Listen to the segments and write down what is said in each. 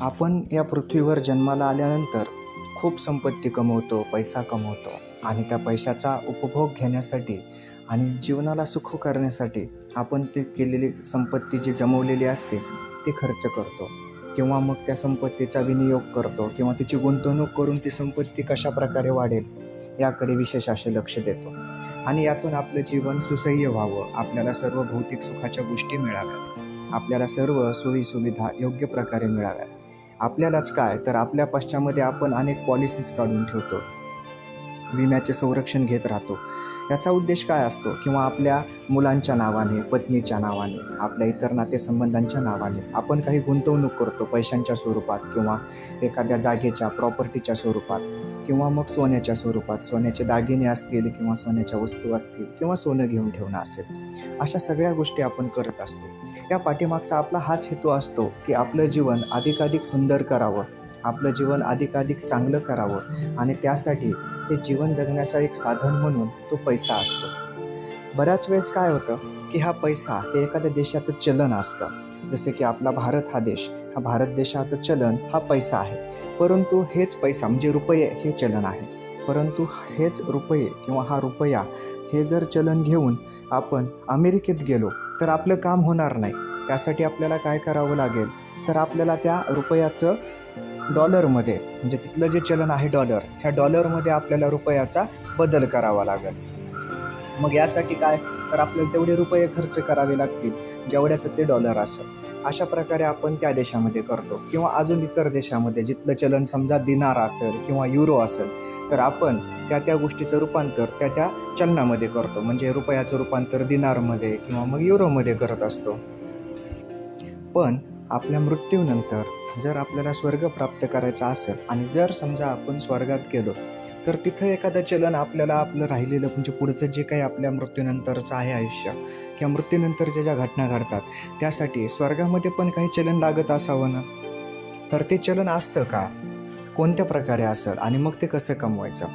आपण या पृथ्वीवर जन्माला आल्यानंतर खूप संपत्ती कमवतो पैसा कमवतो आणि त्या पैशाचा उपभोग घेण्यासाठी आणि जीवनाला सुख करण्यासाठी आपण ते केलेली संपत्ती जी जमवलेली असते ती खर्च करतो. किंवा मग त्या संपत्तीचा विनियोग करतो किंवा तिची गुंतवणूक करून ती संपत्ती कशा प्रकारे वाढेल याकडे विशेष असे लक्ष देतो. आणि यातून आपलं जीवन सुसह्य व्हावं आपल्याला सर्व भौतिक सुखाच्या गोष्टी मिळाव्यात. आपल्याला सर्व सोयीसुविधा योग्य प्रकारे मिळाव्यात. आपल्यालाच काय तर आपल्या पश्चामध्ये आपण अनेक पॉलिसीज काढून ठेवतो. विम्याचे संरक्षण घेत राहतो. याचा उद्देश काय असतो? किंवा आपल्या मुलांच्या नावाने पत्नीच्या नावाने आपल्या इतर नातेसंबंधांच्या नावाने आपण काही गुंतवणूक करतो पैशांच्या स्वरूपात किंवा एखाद्या जागेच्या प्रॉपर्टीच्या स्वरूपात. किंवा मग सोन्याच्या स्वरूपात सोन्याचे दागिने असतील किंवा सोन्याच्या वस्तू असतील किंवा सोनं घेऊन ठेवणं असेल अशा सगळ्या गोष्टी आपण करत असतो. या पाठीमागचा आपला हाच हेतू असतो की आपलं जीवन अधिकाधिक सुंदर करावं आपलं जीवन अधिकाधिक चांगलं करावं आणि त्यासाठी हे जीवन जगण्याचा एक साधन म्हणून तो पैसा असतो. बऱ्याच वेळेस काय होतं की हा पैसा हे एखाद्या देशाचं चलन असतं. जसे की आपला भारत हा देश हा भारत देशाचं चलन हा पैसा आहे. परंतु हेच पैसा म्हणजे रुपये हे चलन आहे. परंतु हेच रुपये किंवा हा रुपया हे जर चलन घेऊन आपण अमेरिकेत गेलो तर आपलं काम होणार नाही. त्यासाठी आपल्याला काय करावं लागेल? तर आपल्याला त्या रुपयाचं डॉलरमध्ये म्हणजे तिथलं जे चलन आहे डॉलर ह्या डॉलरमध्ये आपल्याला रुपयाचा बदल करावा लागेल. मग यासाठी काय? तर आपल्याला तेवढे रुपये खर्च करावे लागतील जेवढ्याचं ते डॉलर असेल. अशा प्रकारे आपण त्या देशामध्ये करतो. किंवा अजून इतर देशामध्ये जिथलं चलन समजा दिनार असेल किंवा युरो असेल तर आपण त्या त्या गोष्टीचं रूपांतर त्या त्या चलनामध्ये करतो. म्हणजे रुपयाचं रूपांतर दिनारमध्ये किंवा मग युरोमध्ये करत असतो. पण आपल्या मृत्यूनंतर जर आपल्याला स्वर्ग प्राप्त करायचा असेल आणि जर समजा आपण स्वर्गात गेलो तर तिथं एखादं चलन आपल्याला आपलं राहिलेलं म्हणजे पुढचं जे काही आपल्या मृत्यूनंतरचं आहे आयुष्य किंवा मृत्यूनंतर ज्या घटना घडतात त्यासाठी स्वर्गामध्ये पण काही चलन लागत असावं ना? तर ते चलन असतं का? कोणत्या प्रकारे असेल आणि मग ते कसं कमवायचं?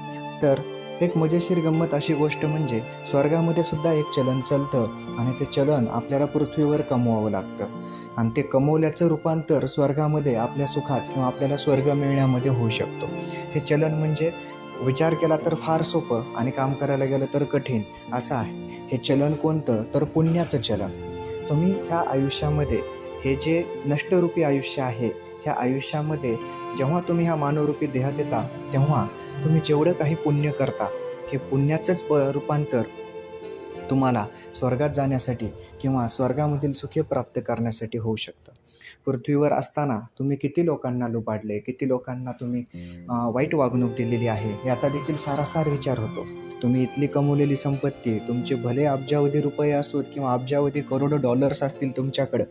तर एक मजेशीर गंमत अशी गोष्ट म्हणजे स्वर्गामध्ये सुद्धा एक चलन चालतं आणि ते चलन आपल्याला पृथ्वीवर कमवावं लागतं. आणि ते कमवल्याचं रूपांतर स्वर्गामध्ये आपल्या सुखात किंवा आपल्याला स्वर्ग मिळण्यामध्ये होऊ शकतो. हे चलन म्हणजे विचार केला तर फार सोपं आणि काम करायला गेलं तर कठीण असं आहे. हे चलन कोणतं? तर पुण्याचं चलन. तुम्ही ह्या आयुष्यामध्ये हे जे नष्टरूपी आयुष्य आहे ह्या आयुष्यामध्ये जेव्हा तुम्ही ह्या मानवरूपी देहात येता तेव्हा तुम्ही जेवढं काही पुण्य करता हे पुण्याचंच प रूपांतर तुम्हाला स्वर्गात जाण्यासाठी किंवा स्वर्गामधील सुखे प्राप्त करण्यासाठी होऊ शकतं. पृथ्वीवर असताना तुम्ही किती लोकांना लुबाडले किती लोकांना तुम्ही वाईट वागणूक दिलेली आहे याचा देखील सारासार विचार होतो. तुम्ही इथली कमवलेली संपत्ती तुमचे भले अब्जावधी रुपये असोत किंवा अब्जावधी करोडो डॉलर्स असतील तुमच्याकडं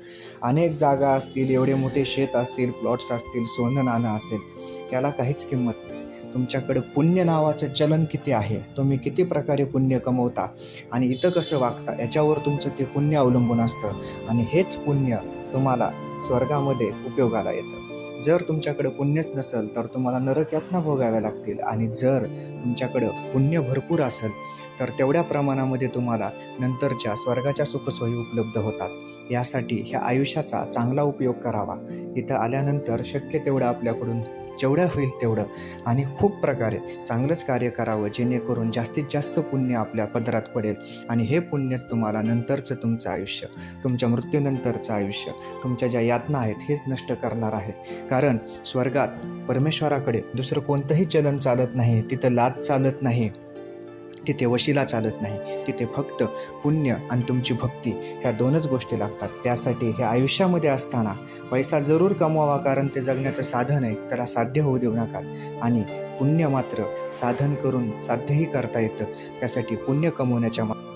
अनेक जागा असतील एवढे मोठे शेत असतील प्लॉट्स असतील सोनं नाणं असेल याला काहीच किंमत नाही. तुमच्याकडं पुण्य नावाचं चलन किती आहे? तुम्ही किती प्रकारे पुण्य कमवता? आणि इथं कसं वागता? याच्यावर तुमचं ते पुण्य अवलंबून असतं. आणि हेच पुण्य तुम्हाला स्वर्गामध्ये उपयोगाला येतं. जर तुमच्याकडं पुण्यच नसेल तर तुम्हाला नरक यातना भोगाव्या लागतील. आणि जर तुमच्याकडं पुण्य भरपूर असेल तर तेवढ्या प्रमाणामध्ये तुम्हाला नंतरच्या स्वर्गाच्या सुखसोयी उपलब्ध होतात. यासाठी ह्या आयुष्याचा चांगला उपयोग करावा. इथं आल्यानंतर शक्य तेवढं आपल्याकडून जेवढं होईल तेवढं. आणि खूप प्रकारे चांगलंच कार्य करावं जेणेकरून जास्तीत जास्त पुण्य आपल्या पदरात पडेल. आणि हे पुण्यच तुम्हाला नंतरचं तुमचं आयुष्य तुमच्या मृत्यूनंतरचं आयुष्य तुमच्या ज्या यातना आहेत हेच नष्ट करणार आहे. कारण स्वर्गात परमेश्वराकडे दुसरं कोणतंही चलन चालत नाही तिथं लाद चालत नाही. तिथे वशिला चालत नाही. तिथे फक्त पुण्य आणि तुमची भक्ती ह्या दोनच गोष्टी लागतात. त्यासाठी हे आयुष्यामध्ये असताना पैसा जरूर कमवावा कारण ते जगण्याचं साधन आहे. त्याला साध्य होऊ देऊ नका. आणि पुण्य मात्र साधन करून साध्यही करता येतं. त्यासाठी पुण्य कमवण्याच्या मा-